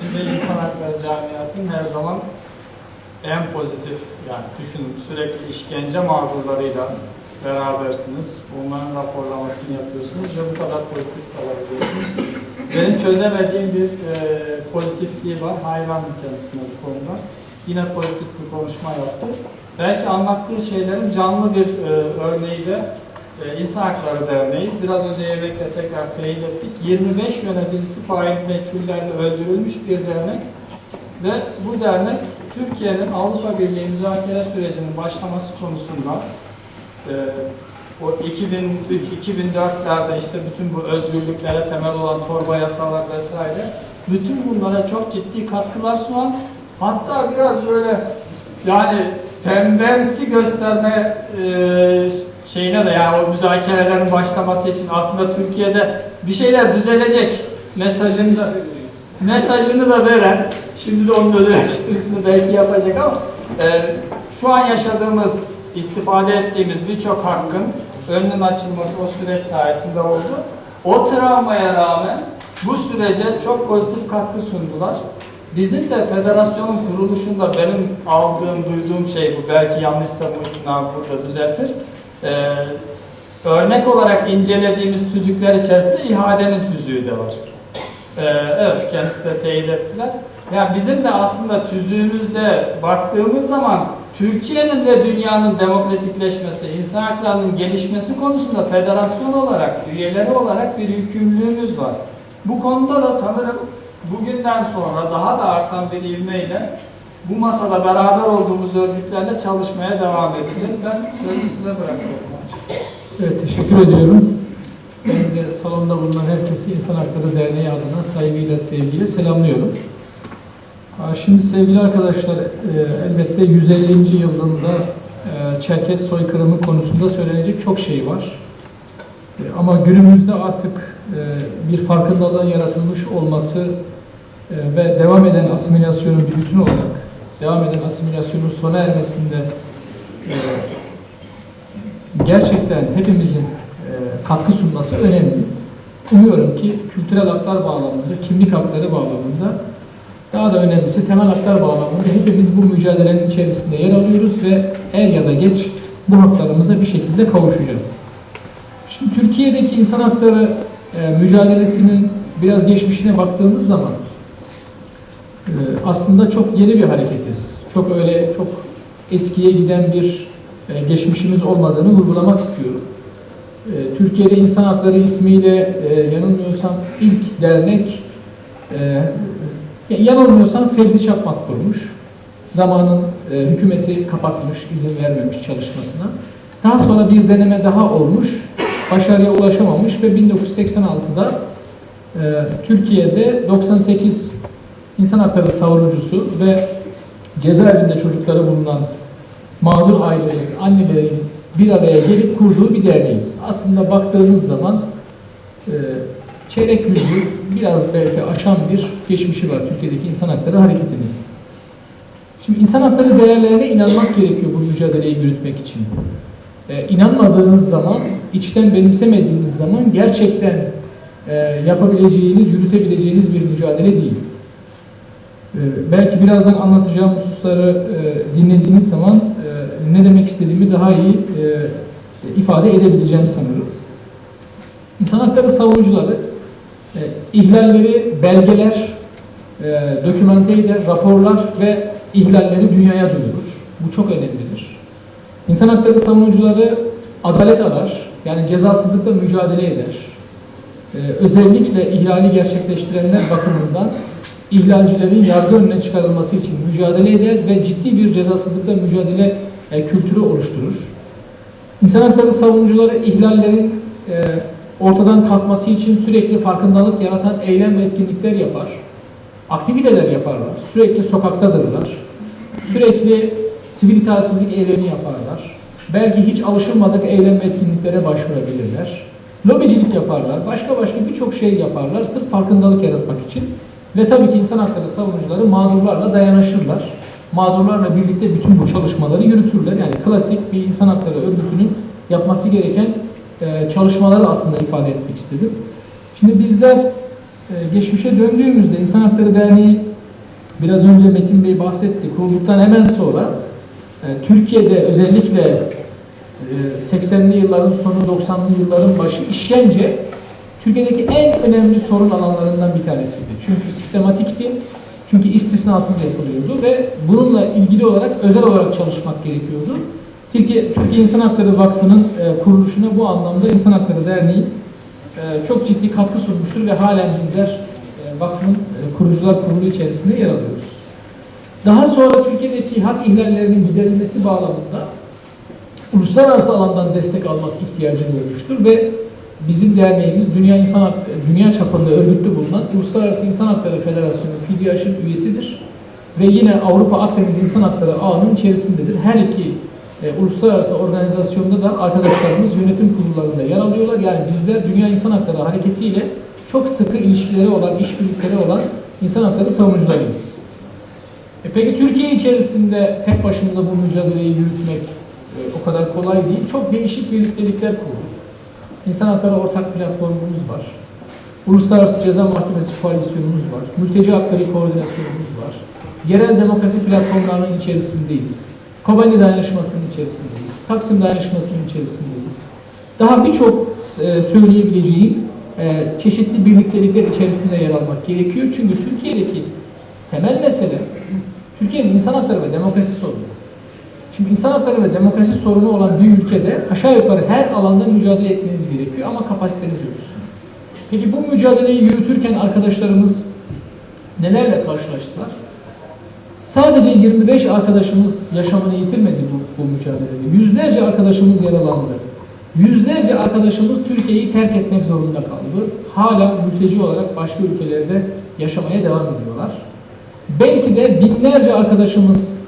Türkiye İnsan Hakları Camiası'nın her zaman en pozitif, yani düşünün sürekli işkence mağdurlarıyla berabersiniz. Onların raporlamasını yapıyorsunuz ve bu kadar pozitif kalabiliyorsunuz. Benim çözemediğim bir e, pozitifliği var. Hayranım kendisine bu konuda. Yine pozitif bir konuşma yaptı. Belki anlattığı şeylerin canlı bir e, örneği de e, İnsan Hakları Derneği. Biraz önce Yevrek'te tekrar teyit ettik. 25 yöneticisi fail meçhullerle öldürülmüş bir dernek. Ve bu dernek Türkiye'nin Avrupa Birliği müzakere sürecinin başlaması konusunda e, o 2003-2004'lerde işte bütün bu özgürlüklere temel olan torba yasalar vesaire bütün bunlara çok ciddi katkılar sunan hatta biraz böyle yani pembemsi gösterme e, şeyine de yani o müzakerelerin başlaması için aslında Türkiye'de bir şeyler düzelecek mesajını da mesajını da veren şimdi de onun öz belki yapacak ama e, şu an yaşadığımız istifade ettiğimiz birçok hakkın önünün açılması o süreç sayesinde oldu. O travmaya rağmen bu sürece çok pozitif katkı sundular. Bizim de federasyonun kuruluşunda benim aldığım, duyduğum şey bu. Belki yanlışsa abi burada düzeltir. Ee, örnek olarak incelediğimiz tüzükler içerisinde ihadenin tüzüğü de var. Ee, evet, kendisi de teyit ettiler. Yani bizim de aslında tüzüğümüzde baktığımız zaman Türkiye'nin ve dünyanın demokratikleşmesi, insan haklarının gelişmesi konusunda federasyon olarak, üyeleri olarak bir yükümlülüğümüz var. Bu konuda da sanırım bugünden sonra daha da artan bir ivmeyle bu masada beraber olduğumuz örgütlerle çalışmaya devam edeceğiz. Ben sözü size bırakıyorum. Evet, teşekkür ediyorum. Ben de salonda bulunan herkesi İnsan Hakları Derneği adına saygıyla, sevgiyle selamlıyorum. Şimdi sevgili arkadaşlar, e, elbette 150. yılında e, Çerkes soykırımı konusunda söylenecek çok şey var. E, Ama günümüzde artık bir farkındalığın yaratılmış olması ve devam eden asimilasyonun bir bütün olarak, devam eden asimilasyonun sona ermesinde e, gerçekten hepimizin e, katkı sunması önemli. Umuyorum ki kültürel haklar bağlamında, kimlik hakları bağlamında, daha da önemlisi temel haklar bağlamında hepimiz bu mücadelenin içerisinde yer alıyoruz ve er ya da geç bu haklarımıza bir şekilde kavuşacağız. Şimdi Türkiye'deki insan hakları e, mücadelesinin biraz geçmişine baktığımız zaman aslında çok yeni bir hareketiz. Çok öyle çok eskiye giden bir e, geçmişimiz olmadığını vurgulamak istiyorum. E, Türkiye'de İnsan Hakları ismiyle e, yanılmıyorsam ilk dernek e, yanılmıyorsam Fevzi Çakmak kurmuş. Zamanın hükümeti kapatmış, izin vermemiş çalışmasına. Daha sonra bir deneme daha olmuş, başarıya ulaşamamış ve 1986'da e, Türkiye'de 98 insan hakları savunucusu ve cezaevinde çocukları bulunan mağdur ailelerin, annelerin bir araya gelip kurduğu bir derneğiz. Aslında baktığınız zaman e, çeyrek yüzü biraz belki aşan bir geçmişi var Türkiye'deki insan hakları hareketinin. Şimdi insan hakları değerlerine inanmak gerekiyor bu mücadeleyi yürütmek için. E, inanmadığınız zaman, içten benimsemediğiniz zaman gerçekten e, yapabileceğiniz, yürütebileceğiniz bir mücadele değil. E, belki birazdan anlatacağım hususları e, dinlediğiniz zaman e, ne demek istediğimi daha iyi e, ifade edebileceğim sanırım. İnsan hakları savunucuları ihlalleri belgeler, dokümante eder, raporlar ve ihlalleri dünyaya duyurur. Bu çok önemlidir. İnsan hakları savunucuları adalet arar, yani cezasızlıkla mücadele eder. Özellikle ihlali gerçekleştirenler bakımından ihlalcilerin yargı önüne çıkarılması için mücadele eder ve ciddi bir cezasızlıkla mücadele e, kültürü oluşturur. İnsan hakları savunucuları ihlallerin e, ortadan kalkması için sürekli farkındalık yaratan eylem ve etkinlikler yapar. Aktiviteler yaparlar. Sürekli sokaktadırlar. Sürekli sivil itaatsizlik eylemi yaparlar. Belki hiç alışılmadık eylem ve etkinliklere başvurabilirler. Lobicilik yaparlar. Başka başka birçok şey yaparlar. Sırf farkındalık yaratmak için. Ve tabii ki insan hakları savunucuları mağdurlarla dayanışırlar. Mağdurlarla birlikte bütün bu çalışmaları yürütürler. Yani klasik bir insan hakları örgütünün yapması gereken e, çalışmaları aslında ifade etmek istedim. Şimdi bizler e, geçmişe döndüğümüzde İnsan Hakları Derneği biraz önce Metin Bey bahsetti. Kurulduktan hemen sonra e, Türkiye'de özellikle e, 80'li yılların sonu 90'lı yılların başı işkence Türkiye'deki en önemli sorun alanlarından bir tanesiydi. Çünkü sistematikti. Çünkü istisnasız yapılıyordu ve bununla ilgili olarak özel olarak çalışmak gerekiyordu. Türkiye, Türkiye İnsan Hakları Vakfı'nın e, kuruluşuna bu anlamda İnsan Hakları Derneği e, çok ciddi katkı sunmuştur ve halen bizler e, vakfın e, kurucular kurulu içerisinde yer alıyoruz. Daha sonra Türkiye'deki hak ihlallerinin giderilmesi bağlamında uluslararası alandan destek almak ihtiyacı duymuştur ve bizim derneğimiz dünya insan dünya çapında örgütlü bulunan Uluslararası İnsan Hakları Federasyonu FİDİAŞ'ın üyesidir ve yine Avrupa Akdeniz İnsan Hakları Ağı'nın içerisindedir. Her iki e, uluslararası organizasyonda da arkadaşlarımız yönetim kurullarında yer alıyorlar. Yani bizler Dünya İnsan Hakları Hareketi ile çok sıkı ilişkileri olan, işbirlikleri olan insan hakları savunucularıyız. E peki Türkiye içerisinde tek başımıza bu mücadeleyi yürütmek e, o kadar kolay değil. Çok değişik birliktelikler kurduk. İnsan Hakları Ortak Platformumuz var. Uluslararası Ceza Mahkemesi Koalisyonumuz var. Mülteci Hakları Koordinasyonumuz var. Yerel demokrasi platformlarının içerisindeyiz. Kobani Dayanışması'nın içerisindeyiz. Taksim Dayanışması'nın içerisindeyiz. Daha birçok e, söyleyebileceğim e, çeşitli birliktelikler içerisinde yer almak gerekiyor. Çünkü Türkiye'deki temel mesele Türkiye'nin insan hakları ve demokrasi sorunu. Şimdi insan hakları ve demokrasi sorunu olan bir ülkede aşağı yukarı her alanda mücadele etmeniz gerekiyor ama kapasiteniz yok. Peki bu mücadeleyi yürütürken arkadaşlarımız nelerle karşılaştılar? Sadece 25 arkadaşımız yaşamını yitirmedi bu, bu mücadelede. Yüzlerce arkadaşımız yaralandı. Yüzlerce arkadaşımız Türkiye'yi terk etmek zorunda kaldı. Hala mülteci olarak başka ülkelerde yaşamaya devam ediyorlar. Belki de binlerce arkadaşımız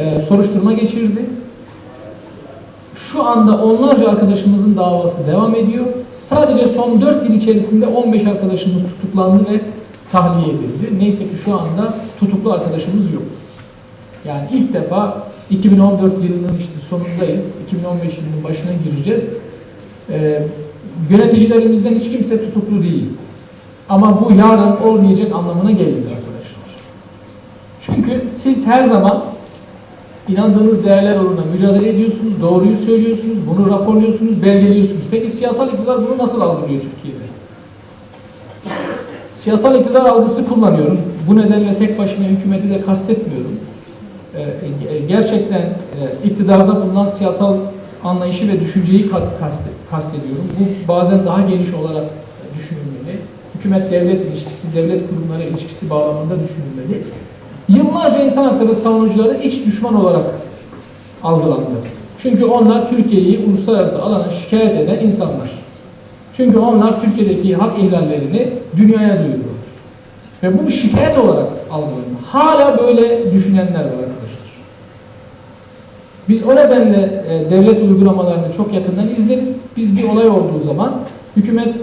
e, soruşturma geçirdi. Şu anda onlarca arkadaşımızın davası devam ediyor. Sadece son 4 yıl içerisinde 15 arkadaşımız tutuklandı ve tahliye edildi. Neyse ki şu anda tutuklu arkadaşımız yok. Yani ilk defa 2014 yılının işte sonundayız. 2015 yılının başına gireceğiz. Ee, yöneticilerimizden hiç kimse tutuklu değil. Ama bu yarın olmayacak anlamına gelmiyor arkadaşlar. Çünkü siz her zaman inandığınız değerler uğruna mücadele ediyorsunuz, doğruyu söylüyorsunuz, bunu raporluyorsunuz, belgeliyorsunuz. Peki siyasal iktidar bunu nasıl algılıyor Türkiye'de? Siyasal iktidar algısı kullanıyorum. Bu nedenle tek başına hükümeti de kastetmiyorum. Ee, e, gerçekten e, iktidarda bulunan siyasal anlayışı ve düşünceyi kastediyorum. Bu bazen daha geniş olarak düşünülmeli. Hükümet-devlet ilişkisi, devlet kurumları ilişkisi bağlamında düşünülmeli. Yıllarca insan hakları savunucuları iç düşman olarak algılandı. Çünkü onlar Türkiye'yi uluslararası alana şikayet eden insanlar. Çünkü onlar Türkiye'deki hak ihlallerini dünyaya duyuruyorlar. Ve bu bir şikayet olarak algılanıyor. Hala böyle düşünenler var arkadaşlar. Biz o nedenle e, devlet uygulamalarını çok yakından izleriz. Biz bir olay olduğu zaman hükümet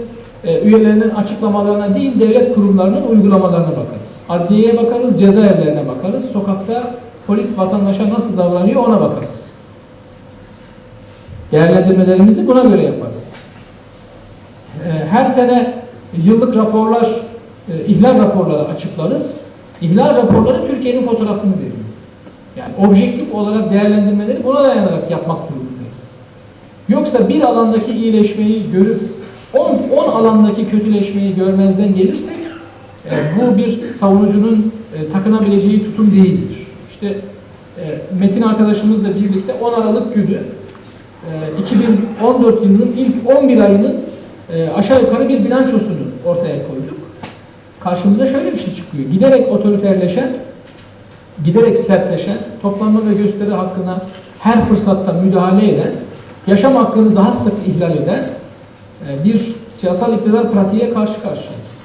e, üyelerinin açıklamalarına değil devlet kurumlarının uygulamalarına bakarız. Adliyeye bakarız, cezaevlerine bakarız. Sokakta polis vatandaşa nasıl davranıyor ona bakarız. Değerlendirmelerimizi buna göre yaparız. E, Her sene yıllık raporlar, e, ihlal raporları açıklarız. İhlal raporları Türkiye'nin fotoğrafını veriyor. Yani objektif olarak değerlendirmeleri buna dayanarak yapmak durumundayız. Yoksa bir alandaki iyileşmeyi görüp 10 10 alandaki kötüleşmeyi görmezden gelirsek e, bu bir savunucunun e, takınabileceği tutum değildir. İşte e, Metin arkadaşımızla birlikte 10 Aralık günü e, 2014 yılının ilk 11 ayının e, aşağı yukarı bir bilançosunu ortaya koyduk. Karşımıza şöyle bir şey çıkıyor. Giderek otoriterleşen, giderek sertleşen, toplanma ve gösteri hakkına her fırsatta müdahale eden, yaşam hakkını daha sık ihlal eden bir siyasal iktidar pratiğe karşı karşıyayız.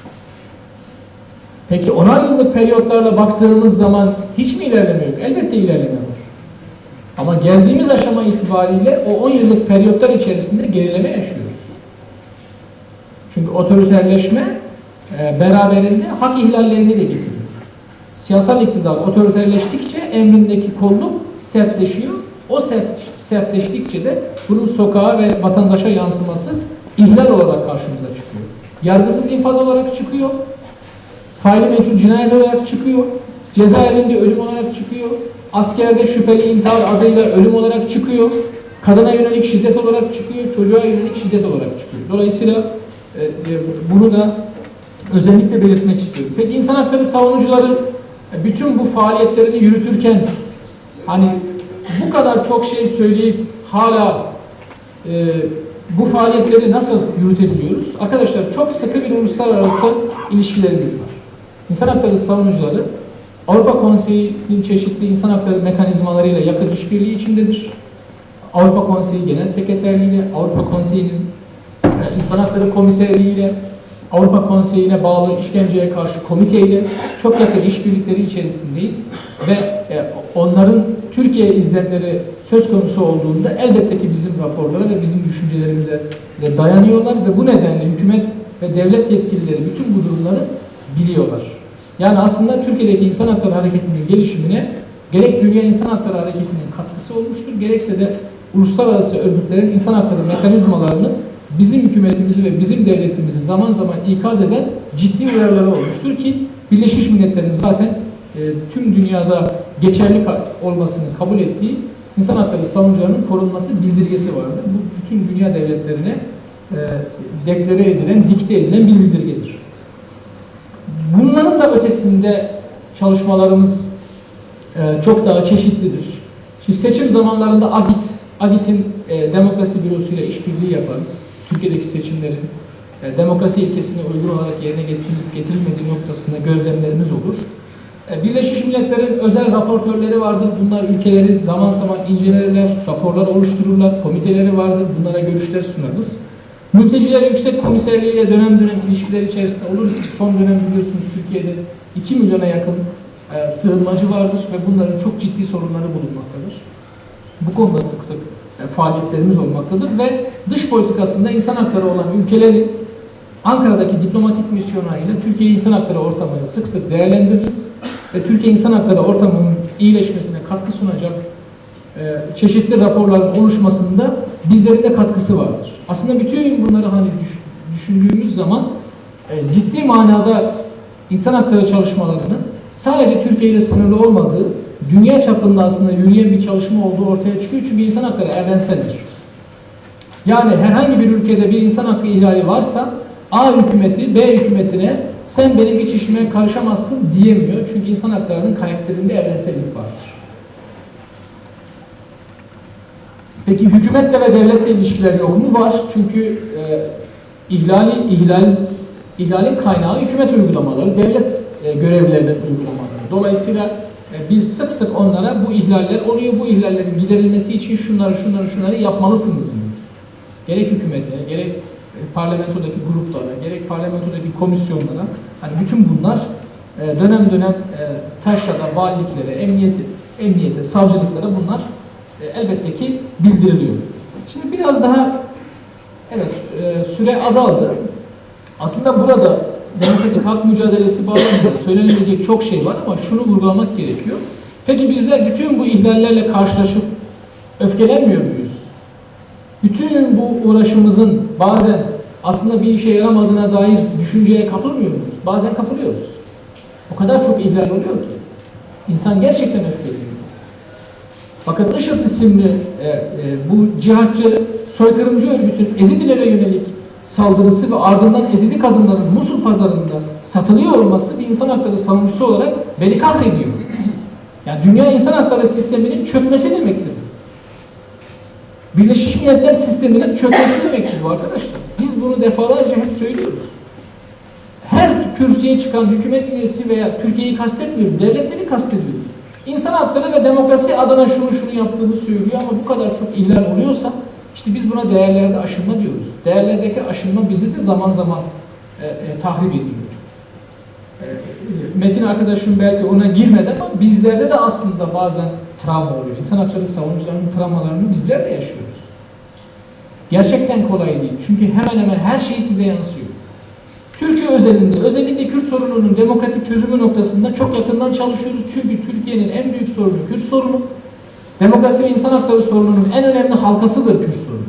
Peki onar yıllık periyotlarla baktığımız zaman hiç mi ilerleme yok? Elbette ilerleme var. Ama geldiğimiz aşama itibariyle o 10 yıllık periyotlar içerisinde gerileme yaşıyoruz. Çünkü otoriterleşme e, beraberinde hak ihlallerini de getiriyor. Siyasal iktidar otoriterleştikçe emrindeki kolluk sertleşiyor. O sert, sertleştikçe de bunun sokağa ve vatandaşa yansıması ihlal olarak karşımıza çıkıyor. yargısız infaz olarak çıkıyor. Faili meçhul cinayet olarak çıkıyor. Cezaevinde ölüm olarak çıkıyor. Askerde şüpheli intihar adıyla ölüm olarak çıkıyor. Kadına yönelik şiddet olarak çıkıyor. Çocuğa yönelik şiddet olarak çıkıyor. Dolayısıyla e, e, bunu da özellikle belirtmek istiyorum. Peki insan hakları savunucuları e, bütün bu faaliyetlerini yürütürken hani bu kadar çok şey söyleyip hala e, bu faaliyetleri nasıl yürütebiliyoruz? Arkadaşlar çok sıkı bir uluslararası ilişkilerimiz var. İnsan hakları savunucuları Avrupa Konseyi'nin çeşitli insan hakları mekanizmalarıyla yakın işbirliği içindedir. Avrupa Konseyi Genel Sekreterliğiyle, Avrupa Konseyi'nin e, İnsan Hakları Komiserliğiyle, Avrupa Konseyi'ne bağlı işkenceye karşı komiteyle çok yakın işbirlikleri içerisindeyiz ve e, onların Türkiye izlemleri söz konusu olduğunda elbette ki bizim raporlara ve bizim düşüncelerimize de dayanıyorlar ve bu nedenle hükümet ve devlet yetkilileri bütün bu durumları biliyorlar. Yani aslında Türkiye'deki insan hakları hareketinin gelişimine gerek Dünya İnsan Hakları Hareketi'nin katkısı olmuştur, gerekse de uluslararası örgütlerin insan hakları mekanizmalarını bizim hükümetimizi ve bizim devletimizi zaman zaman ikaz eden ciddi uyarıları olmuştur ki Birleşmiş Milletler'in zaten e, tüm dünyada geçerli olmasını kabul ettiği insan hakları savunucularının korunması bildirgesi vardır. Bu bütün dünya devletlerine e, deklare edilen, dikte edilen bir bildirgedir. Bunların da ötesinde çalışmalarımız e, çok daha çeşitlidir. Şimdi seçim zamanlarında AGİT, AGİT'in e, demokrasi bürosuyla işbirliği yaparız. Türkiye'deki seçimlerin e, demokrasi ilkesine uygun olarak yerine getirilip getirilmediği noktasında gözlemlerimiz olur. E, Birleşmiş Milletler'in özel raportörleri vardır. Bunlar ülkeleri zaman zaman incelerler, raporlar oluştururlar, komiteleri vardır. Bunlara görüşler sunarız. Mülteciler Yüksek Komiserliği ile dönem dönem ilişkiler içerisinde oluruz ki son dönem biliyorsunuz Türkiye'de 2 milyona yakın e, sığınmacı vardır ve bunların çok ciddi sorunları bulunmaktadır. Bu konuda sık sık faaliyetlerimiz olmaktadır ve dış politikasında insan hakları olan ülkeleri Ankara'daki diplomatik misyonlarıyla Türkiye İnsan Hakları ortamını sık sık değerlendiririz ve Türkiye İnsan Hakları ortamının iyileşmesine katkı sunacak e, çeşitli raporların oluşmasında bizlerin de katkısı vardır. Aslında bütün bunları hani düş- düşündüğümüz zaman e, ciddi manada insan hakları çalışmalarının sadece Türkiye ile sınırlı olmadığı, dünya çapında aslında yürüyen bir çalışma olduğu ortaya çıkıyor. Çünkü insan hakları evrenseldir. Yani herhangi bir ülkede bir insan hakkı ihlali varsa A hükümeti B hükümetine sen benim iç işime karışamazsın diyemiyor. Çünkü insan haklarının karakterinde evrensellik vardır. Peki hükümetle ve devletle ilişkiler yok mu? Var. Çünkü e, ihlali, ihlal, ihlalin kaynağı hükümet uygulamaları, devlet e, görevlilerinin uygulamaları. Dolayısıyla biz sık sık onlara bu ihlaller oluyor, bu ihlallerin giderilmesi için şunları, şunları, şunları yapmalısınız diyoruz. Gerek hükümete, gerek e, parlamentodaki gruplara, gerek parlamentodaki komisyonlara, hani bütün bunlar e, dönem dönem e, taşrada, valiliklere, emniyete, emniyete, savcılıklara bunlar e, elbette ki bildiriliyor. Şimdi biraz daha evet e, süre azaldı. Aslında burada demokratik hak mücadelesi bağlamında söylenecek çok şey var ama şunu vurgulamak gerekiyor. Peki bizler bütün bu ihlallerle karşılaşıp öfkelenmiyor muyuz? Bütün bu uğraşımızın bazen aslında bir işe yaramadığına dair düşünceye kapılmıyor muyuz? Bazen kapılıyoruz. O kadar çok ihlal oluyor ki. İnsan gerçekten öfkeleniyor. Bakın IŞİD isimli e, e, bu cihatçı soykırımcı örgütün Ezidilere yönelik saldırısı ve ardından Ezidi kadınların Musul pazarında satılıyor olması bir insan hakları savunucusu olarak beni kahrediyor. Yani dünya insan hakları sisteminin çökmesi demektir. Birleşmiş Milletler sisteminin çökmesi demektir bu arkadaşlar. Biz bunu defalarca hep söylüyoruz. Her kürsüye çıkan hükümet üyesi veya Türkiye'yi kastetmiyorum, devletleri kastediyorum. İnsan hakları ve demokrasi adına şunu şunu yaptığını söylüyor ama bu kadar çok ihlal oluyorsa işte biz buna değerlerde aşınma diyoruz. Değerlerdeki aşınma bizi de zaman zaman e, e, tahrip ediyor. E, Metin arkadaşım belki ona girmedi ama bizlerde de aslında bazen travma oluyor. İnsan hakları savunucularının travmalarını bizler de yaşıyoruz. Gerçekten kolay değil. Çünkü hemen hemen her şey size yansıyor. Türkiye özelinde, özellikle Kürt sorununun demokratik çözümü noktasında çok yakından çalışıyoruz. Çünkü Türkiye'nin en büyük sorunu Kürt sorunu. Demokrasi ve insan hakları sorununun en önemli halkasıdır Kürt sorunu.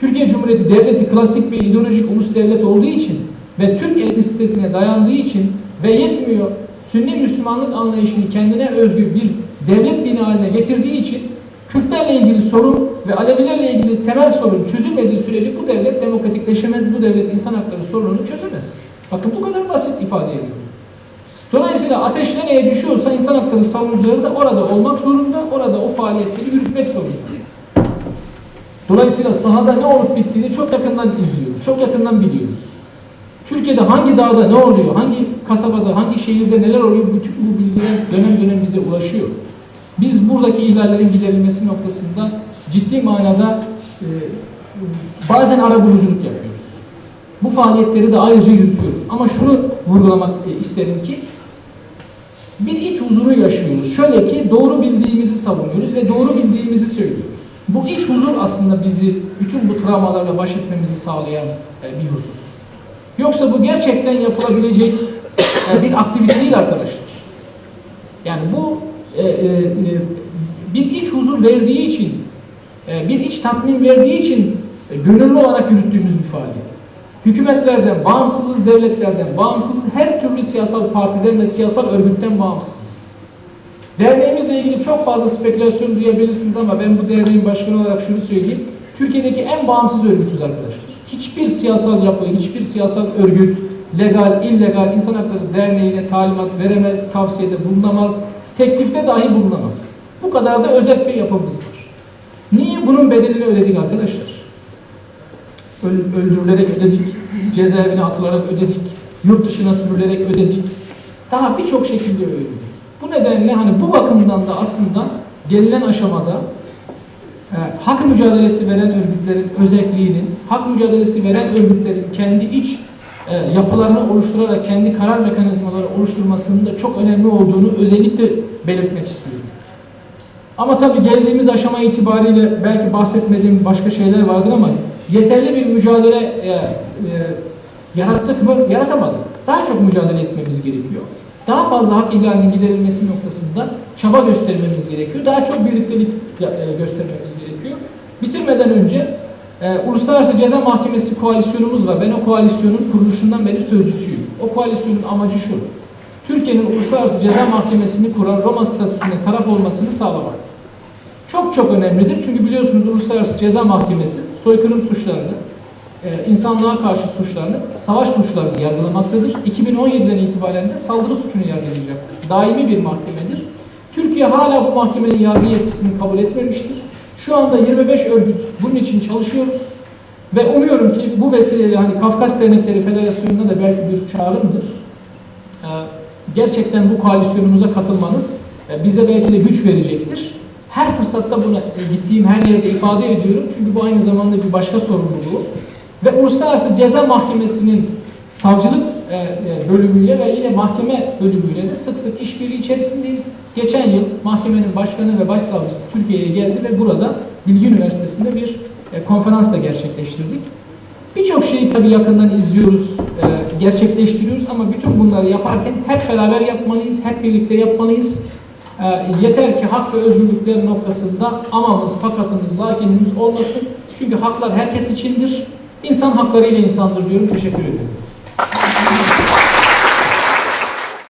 Türkiye Cumhuriyeti devleti klasik bir ideolojik ulus devlet olduğu için ve Türk etnisitesine dayandığı için ve yetmiyor Sünni Müslümanlık anlayışını kendine özgü bir devlet dini haline getirdiği için Kürtlerle ilgili sorun ve Alevilerle ilgili temel sorun çözülmediği sürece bu devlet demokratikleşemez, bu devlet insan hakları sorununu çözemez. Bakın bu kadar basit ifade ediyor. Dolayısıyla ateş nereye düşüyorsa insan hakları savunucuları da orada olmak zorunda, orada o faaliyetleri yürütmek zorunda. Dolayısıyla sahada ne olup bittiğini çok yakından izliyoruz, çok yakından biliyoruz. Türkiye'de hangi dağda ne oluyor, hangi kasabada, hangi şehirde neler oluyor, bütün bu bilgiler dönem dönem bize ulaşıyor. Biz buradaki ihlallerin giderilmesi noktasında ciddi manada e, bazen arabuluculuk yapıyoruz. Bu faaliyetleri de ayrıca yürütüyoruz. Ama şunu vurgulamak e, isterim ki bir iç huzuru yaşıyoruz. Şöyle ki doğru bildiğimizi savunuyoruz ve doğru bildiğimizi söylüyoruz. Bu iç huzur aslında bizi bütün bu travmalarla baş etmemizi sağlayan e, bir husus. Yoksa bu gerçekten yapılabilecek e, bir aktivite değil arkadaşlar. Yani bu e, bir iç huzur verdiği için, bir iç tatmin verdiği için gönüllü olarak yürüttüğümüz bir faaliyet. Hükümetlerden, bağımsızız devletlerden, bağımsız her türlü siyasal partiden ve siyasal örgütten bağımsızız. Derneğimizle ilgili çok fazla spekülasyon duyabilirsiniz ama ben bu derneğin başkanı olarak şunu söyleyeyim. Türkiye'deki en bağımsız örgütüz arkadaşlar. Hiçbir siyasal yapı, hiçbir siyasal örgüt, legal, illegal insan hakları derneğine talimat veremez, tavsiyede bulunamaz, teklifte dahi bulunamaz. Bu kadar da özel bir yapımız var. Niye bunun bedelini ödedik arkadaşlar? Öl- öldürülerek ödedik, cezaevine atılarak ödedik, yurt dışına sürülerek ödedik. Daha birçok şekilde ödedik. Bu nedenle hani bu bakımdan da aslında gelinen aşamada e, hak mücadelesi veren örgütlerin özelliğinin, hak mücadelesi veren örgütlerin kendi iç e, yapılarını oluşturarak kendi karar mekanizmaları oluşturmasının da çok önemli olduğunu özellikle belirtmek istiyorum. Ama tabii geldiğimiz aşama itibariyle belki bahsetmediğim başka şeyler vardır ama yeterli bir mücadele e, e, yarattık mı? Yaratamadık. Daha çok mücadele etmemiz gerekiyor. Daha fazla hak ihlalinin giderilmesi noktasında çaba göstermemiz gerekiyor. Daha çok birliktelik e, göstermemiz gerekiyor. Bitirmeden önce e, Uluslararası Ceza Mahkemesi koalisyonumuz var. Ben o koalisyonun kuruluşundan beri sözcüsüyüm. O koalisyonun amacı şu. Türkiye'nin Uluslararası Ceza Mahkemesi'ni kuran Roma statüsüne taraf olmasını sağlamak. Çok çok önemlidir. Çünkü biliyorsunuz Uluslararası Ceza Mahkemesi soykırım suçlarını, e, insanlığa karşı suçlarını, savaş suçlarını yargılamaktadır. 2017'den itibaren de saldırı suçunu yargılayacaktır. Daimi bir mahkemedir. Türkiye hala bu mahkemenin yargı yetkisini kabul etmemiştir. Şu anda 25 örgüt bunun için çalışıyoruz. Ve umuyorum ki bu vesileyle hani Kafkas Dernekleri Federasyonu'na da belki bir çağrımdır. Ee, Gerçekten bu koalisyonumuza katılmanız e, bize belki de güç verecektir. Her fırsatta bunu gittiğim her yerde ifade ediyorum. Çünkü bu aynı zamanda bir başka sorumluluğu. Ve Uluslararası Ceza Mahkemesi'nin savcılık e, e, bölümüyle ve yine mahkeme bölümüyle de sık sık işbirliği içerisindeyiz. Geçen yıl mahkemenin başkanı ve başsavcısı Türkiye'ye geldi ve burada Bilgi Üniversitesi'nde bir e, konferans da gerçekleştirdik. Birçok şeyi tabii yakından izliyoruz, gerçekleştiriyoruz ama bütün bunları yaparken hep beraber yapmalıyız, hep birlikte yapmalıyız. E, yeter ki hak ve özgürlükler noktasında amamız, fakatımız, lakinimiz olmasın. Çünkü haklar herkes içindir. İnsan haklarıyla insandır diyorum. Teşekkür ederim.